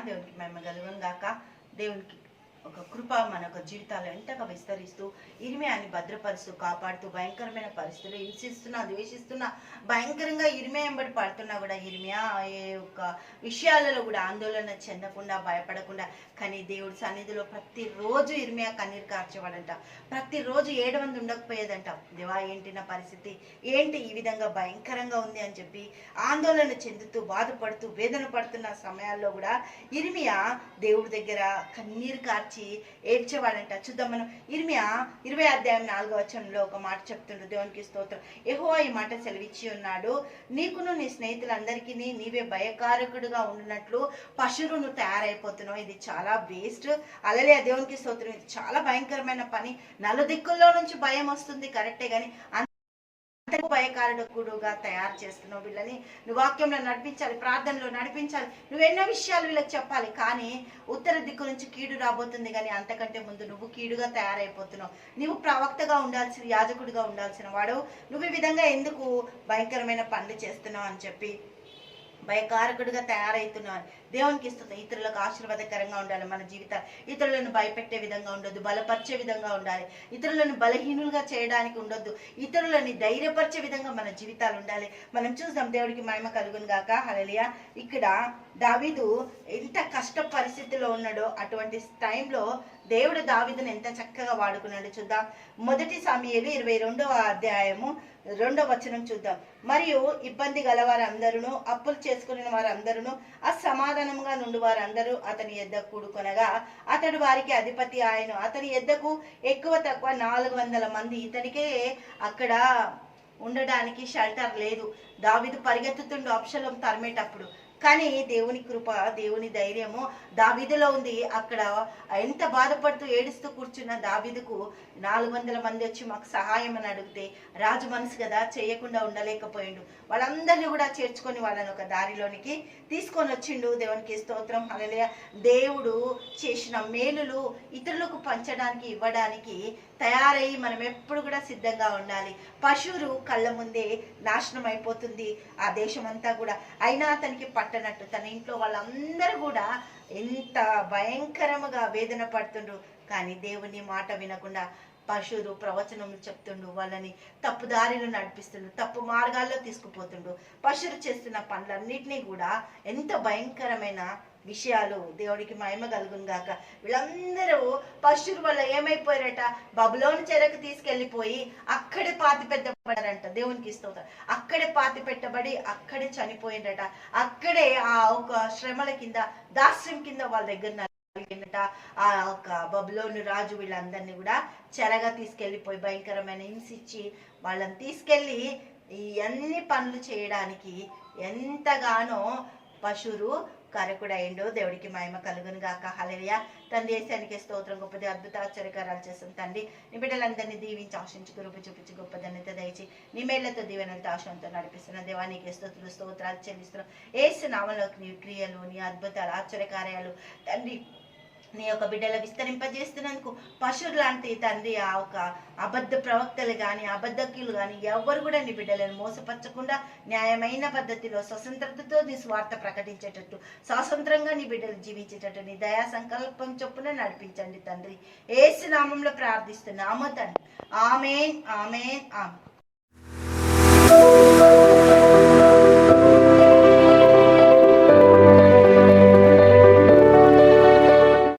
దేవునికి మేము కలుగును గాక దేవునికి ఒక కృప మన యొక్క జీవితాలు ఎంతగా విస్తరిస్తూ ఇరిమయాన్ని భద్రపరుస్తూ కాపాడుతూ భయంకరమైన పరిస్థితులు హింసిస్తున్నా ద్వేషిస్తున్నా భయంకరంగా ఇరిమే ఎంబడి పడుతున్నా కూడా ఇరిమియా ఏ యొక్క విషయాలలో కూడా ఆందోళన చెందకుండా భయపడకుండా కానీ దేవుడి సన్నిధిలో ప్రతిరోజు ఇరిమియా కన్నీరు కార్చేవాడంట. ప్రతిరోజు ఏడు మంది ఉండకపోయేదంట. దేవా ఏంటి నా పరిస్థితి? ఏంటి ఈ విధంగా భయంకరంగా ఉంది అని చెప్పి ఆందోళన చెందుతూ బాధపడుతూ వేదన పడుతున్న సమయాల్లో కూడా ఇరిమియా దేవుడి దగ్గర కన్నీరు కార్చి ఏడ్చేవాడంట. చూద్దాం మనం ఇర్మియా ఇరవై అధ్యాయం నాలుగో వచనంలో ఒక మాట చెప్తుండ్రు. దేవునికి స్తోత్రం. ఎహో ఈ మాట సెలవిచ్చి ఉన్నాడు. నీకును నీ స్నేహితులందరికీ నీవే భయకారకుడుగా ఉండినట్లు పశువును తయారైపోతున్నావు ఇది చాలా వేస్ట్ అలలే దేవునికి స్తోత్రం. ఇది చాలా భయంకరమైన పని. నలుదిక్కుల్లో నుంచి భయం వస్తుంది. కరెక్టే కానీ భయకారకుడుగా తయారు చేస్తున్నావు వీళ్ళని నువ్వు వాక్యంలో నడిపించాలి ప్రార్థనలో నడిపించాలి. నువ్వు ఎన్నో విషయాలు వీళ్ళకి చెప్పాలి కానీ ఉత్తర దిక్కు నుంచి కీడు రాబోతుంది కానీ అంతకంటే ముందు నువ్వు కీడుగా తయారైపోతున్నావు. నువ్వు ప్రవక్తగా ఉండాల్సిన యాజకుడిగా ఉండాల్సిన వాడు. నువ్వు ఈ విధంగా ఎందుకు భయంకరమైన పనులు చేస్తున్నావు అని చెప్పి భయకారకుడిగా తయారవుతున్నారు దేవునికి ఇస్తుంది ఇతరులకు ఆశీర్వాదకరంగా ఉండాలి మన జీవితాలు. ఇతరులను భయపెట్టే విధంగా ఉండొద్దు బలపరిచే విధంగా ఉండాలి. ఇతరులను బలహీనులుగా చేయడానికి ఉండొద్దు. ఇతరులని ధైర్యపరిచే విధంగా మన జీవితాలు ఉండాలి. మనం చూద్దాం దేవుడికి మహిమ కలుగును గాక. హలలియ ఇక్కడ దావీదు ఎంత కష్ట పరిస్థితిలో ఉన్నాడో అటువంటి టైంలో దేవుడు దావిదను ఎంత చక్కగా వాడుకున్నాడు చూద్దాం. మొదటి సమయలు ఇరవై రెండవ అధ్యాయము రెండవ వచనం చూద్దాం. మరియు ఇబ్బంది గల వారందరూ అప్పులు చేసుకుని వారందరూ అసమాధానముగా నుండి వారందరూ అతని ఎద్ద కూడుకొనగా అతడు వారికి అధిపతి ఆయన. అతని ఎద్దకు ఎక్కువ తక్కువ నాలుగు వందల మంది. ఇతనికే అక్కడ ఉండడానికి షెల్టర్ లేదు. దావిదు పరిగెత్తుతుండు అప్షలం తరిమేటప్పుడు. కానీ దేవుని కృప దేవుని ధైర్యము దావిదిలో ఉంది. అక్కడ ఎంత బాధపడుతూ ఏడుస్తూ కూర్చున్న దావీదుకు నాలుగు వందల మంది వచ్చి మాకు సహాయం అని అడిగితే రాజు మనసు కదా చేయకుండా ఉండలేకపోయిండు. వాళ్ళందరినీ కూడా చేర్చుకొని వాళ్ళని ఒక దారిలోనికి తీసుకొని వచ్చిండు. దేవునికి స్తోత్రం అలలే దేవుడు చేసిన మేలులు ఇతరులకు పంచడానికి ఇవ్వడానికి తయారయ్యి మనం ఎప్పుడు కూడా సిద్ధంగా ఉండాలి. పశువులు కళ్ళ ముందే నాశనం అయిపోతుంది. ఆ దేశం అంతా కూడా. అయినా అతనికి పట్టనట్టు తన ఇంట్లో వాళ్ళందరూ కూడా ఎంత భయంకరముగా వేదన పడుతుండ్రు. కానీ దేవుని మాట వినకుండా పశువులు ప్రవచనములు చెప్తుండు వాళ్ళని తప్పు దారిలో నడిపిస్తుండు తప్పు మార్గాల్లో తీసుకుపోతుండు. పశువులు చేస్తున్న పనులన్నింటినీ కూడా ఎంత భయంకరమైన విషయాలు దేవుడికి మహిమ కలుగును గాక. వీళ్ళందరూ పశువుల వల్ల ఏమైపోయారట? బబులోని చెరకు తీసుకెళ్ళిపోయి అక్కడే పాతి పెట్టబడారంట దేవునికి ఇస్తుంది అక్కడే పాతి పెట్టబడి అక్కడే చనిపోయిందట అక్కడే ఆ ఒక శ్రమల కింద దాస్యం కింద వాళ్ళ దగ్గర నలిగినట ఆ ఒక బబులోను రాజు వీళ్ళందరినీ కూడా చెరగా తీసుకెళ్ళిపోయి భయంకరమైన హింసించి వాళ్ళని తీసుకెళ్ళి ఈ అన్ని పనులు చేయడానికి ఎంతగానో పశురు కరకుడైండు దేవుడికి మహిమ కలుగును గాక. హలలియ తండ్రి దేశానికి స్తోత్రం గొప్పది అద్భుత ఆశ్చర్యకారాలు చేస్తుంది తండ్రి. నీ బిడ్డలందరినీ దీవించి ఆశించి గురుపు చూపించి గొప్ప ధన్యత దయచి నీ మేళ్ళతో దీవెనలతో ఆశంతో నడిపిస్తున్న దేవానికి స్తోత్రులు స్తోత్రాలు చెల్లిస్తున్నాం. ఏసు నామలోకి నీ క్రియలు నీ అద్భుతాలు ఆశ్చర్యకార్యాలు తండ్రి నీ యొక్క బిడ్డల విస్తరింపజేస్తున్నందుకు పశువు లాంటి తండ్రి ఆ ఒక అబద్ధ ప్రవక్తలు కానీ అబద్ధకులు కానీ ఎవరు కూడా నీ బిడ్డలను మోసపరచకుండా న్యాయమైన పద్ధతిలో స్వతంత్రతతో నీ స్వార్థ ప్రకటించేటట్టు స్వాతంత్రంగా నీ బిడ్డలు జీవించేటట్టు నీ దయా సంకల్పం చొప్పున నడిపించండి తండ్రి. ఏసు నామంలో ప్రార్థిస్తున్నాము తండ్రి. ఆమెన్ ఆమెన్ ఆమె